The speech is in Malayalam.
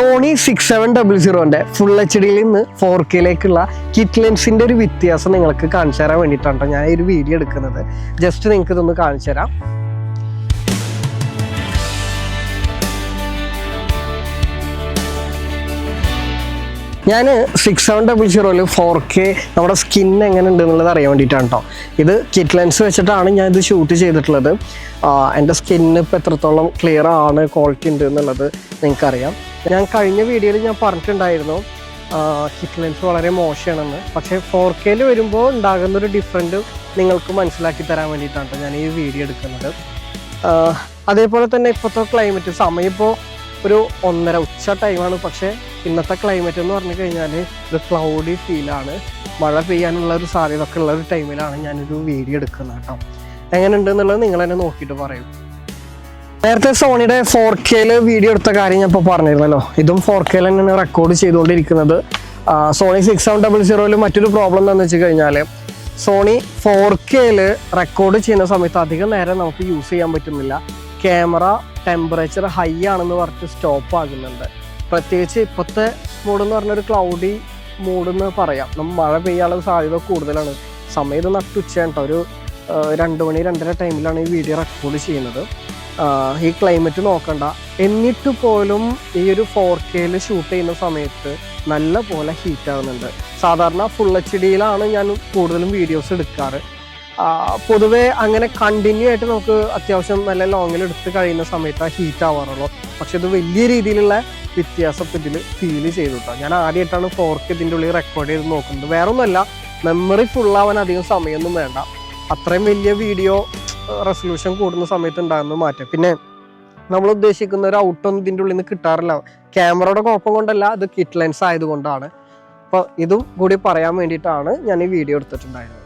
സോണി സിക്സ് സെവൻ ഡബിൾ സീറോന്റെ ഫുൾ എച്ച് ഡിയിൽ നിന്ന് ഫോർ കെയിലേക്കുള്ള കിറ്റ് ലെൻസിന്റെ ഒരു വ്യത്യാസം നിങ്ങൾക്ക് കാണിച്ചു തരാൻ വേണ്ടിയിട്ടാണ് ഞാൻ ഈ ഒരു വീഡിയോ എടുക്കുന്നത്. ജസ്റ്റ് നിങ്ങൾക്ക് ഇതൊന്ന് കാണിച്ചു തരാം ഞാൻ സിക്സ് സെവൻ ഡബിൾ സീറോയിൽ ഫോർ കെ നമ്മുടെ സ്കിൻ എങ്ങനെ ഉണ്ട് എന്നുള്ളത് അറിയാൻ വേണ്ടിയിട്ടാണ് കേട്ടോ ഇത് കിറ്റ് ലെൻസ് വെച്ചിട്ടാണ് ഞാൻ ഇത് ഷൂട്ട് ചെയ്തിട്ടുള്ളത് എന്റെ സ്കിന്ന് ഇപ്പോൾ എത്രത്തോളം ക്ലിയർ ആണ് ക്വാളിറ്റി ഉണ്ട് എന്നുള്ളത് നിങ്ങൾക്കറിയാം. ഞാൻ കഴിഞ്ഞ വീഡിയോയിൽ ഞാൻ പറഞ്ഞിട്ടുണ്ടായിരുന്നു കിറ്റ് ലെൻസ് വളരെ മോശമാണെന്ന്. പക്ഷേ ഫോർ കെയിൽ വരുമ്പോൾ ഉണ്ടാകുന്ന ഒരു ഡിഫറന്റ് നിങ്ങൾക്ക് മനസ്സിലാക്കി തരാൻ വേണ്ടിയിട്ടാണ് ട്ടോ ഞാൻ ഈ വീഡിയോ എടുക്കുന്നത്. അതേപോലെ തന്നെ ഇപ്പോഴത്തെ ക്ലൈമറ്റ് സമയം ഇപ്പോൾ ഒരു ഒന്നര ഉച്ച ടൈമാണ് പക്ഷേ ഇന്നത്തെ ക്ലൈമറ്റ് എന്ന് പറഞ്ഞു കഴിഞ്ഞാൽ ഒരു ക്ലൗഡി ഫീലാണ് മഴ പെയ്യാനുള്ള ഒരു സാധ്യത ഒക്കെ ഉള്ള ഒരു ടൈമിലാണ് ഞാനൊരു വീഡിയോ എടുക്കുന്നത് കേട്ടോ. എങ്ങനെയുണ്ട് എന്നുള്ളത് നിങ്ങൾ തന്നെ നോക്കിയിട്ട് പറയും. നേരത്തെ സോണിയുടെ ഫോർ കെയിൽ വീഡിയോ എടുത്ത കാര്യം ഞാൻ ഇപ്പോൾ പറഞ്ഞിരുന്നല്ലോ. ഇതും ഫോർ കെയിൽ തന്നെയാണ് റെക്കോർഡ് ചെയ്തുകൊണ്ടിരിക്കുന്നത്. സോണി സിക്സ് സെവൻ ഡബിൾ സീറോയിൽ മറ്റൊരു പ്രോബ്ലം എന്താണെന്ന് വെച്ച് കഴിഞ്ഞാൽ സോണി ഫോർ കെയിൽ റെക്കോർഡ് ചെയ്യുന്ന സമയത്ത് അധികം നേരം നമുക്ക് യൂസ് ചെയ്യാൻ പറ്റുന്നില്ല. ക്യാമറ ടെമ്പറേച്ചർ ഹൈ ആണെന്ന് പറഞ്ഞിട്ട് സ്റ്റോപ്പ് ആകുന്നുണ്ട്. പ്രത്യേകിച്ച് ഇപ്പോഴത്തെ മൂഡ് എന്ന് പറഞ്ഞൊരു ക്ലൗഡി മൂഡ് എന്ന് പറയാം. നമ്മൾ മഴ പെയ്യാനുള്ള സാധ്യത കൂടുതലാണ്. സമയം ഇത് നട്ടുച്ചയാണ് കേട്ടോ ഒരു രണ്ട് മണി രണ്ടര ടൈമിലാണ് ഈ വീഡിയോ റെക്കോർഡ് ചെയ്യുന്നത്. ഈ ക്ലൈമറ്റ് നോക്കണ്ട. എന്നിട്ട് പോലും ഈ ഒരു ഫോർ കെയിൽ ഷൂട്ട് ചെയ്യുന്ന സമയത്ത് നല്ല പോലെ ഹീറ്റ് ആകുന്നുണ്ട് സാധാരണ ഫുൾ എച്ച് ഡിയിലാണ് ഞാൻ കൂടുതലും വീഡിയോസ് എടുക്കാറ്. പൊതുവേ അങ്ങനെ കണ്ടിന്യൂ ആയിട്ട് നമുക്ക് അത്യാവശ്യം നല്ല ലോങ്ങിൽ എടുത്ത് കഴിയുന്ന സമയത്ത് ആ ഹീറ്റ് ആവാറുള്ളൂ. പക്ഷെ ഇത് വലിയ രീതിയിലുള്ള വ്യത്യാസം ഇപ്പം ഇതിൽ ഫീൽ ചെയ്തു കേട്ടോ ഞാൻ ആദ്യമായിട്ടാണ് ഫോർക്ക് ഇതിന്റെ ഉള്ളിൽ റെക്കോർഡ് ചെയ്ത് നോക്കുന്നത്. വേറെ ഒന്നുമല്ല മെമ്മറി ആവാൻ അധികം സമയമൊന്നും വേണ്ട. അത്രയും വലിയ വീഡിയോ റെസൊല്യൂഷൻ കൂടുന്ന സമയത്ത് ഉണ്ടാകുന്ന മാറ്റം. പിന്നെ നമ്മൾ ഉദ്ദേശിക്കുന്ന ഒരു ഔട്ടൊന്നും ഇതിന്റെ ഉള്ളിൽ നിന്ന് കിട്ടാറില്ല. ക്യാമറയുടെ കുഴപ്പം കൊണ്ടല്ല ഇത് കിറ്റ് ലെൻസ് ആയതുകൊണ്ടാണ്. അപ്പോൾ ഇതും കൂടി പറയാൻ വേണ്ടിയിട്ടാണ് ഞാൻ ഈ വീഡിയോ എടുത്തിട്ടുണ്ടായിരുന്നത്.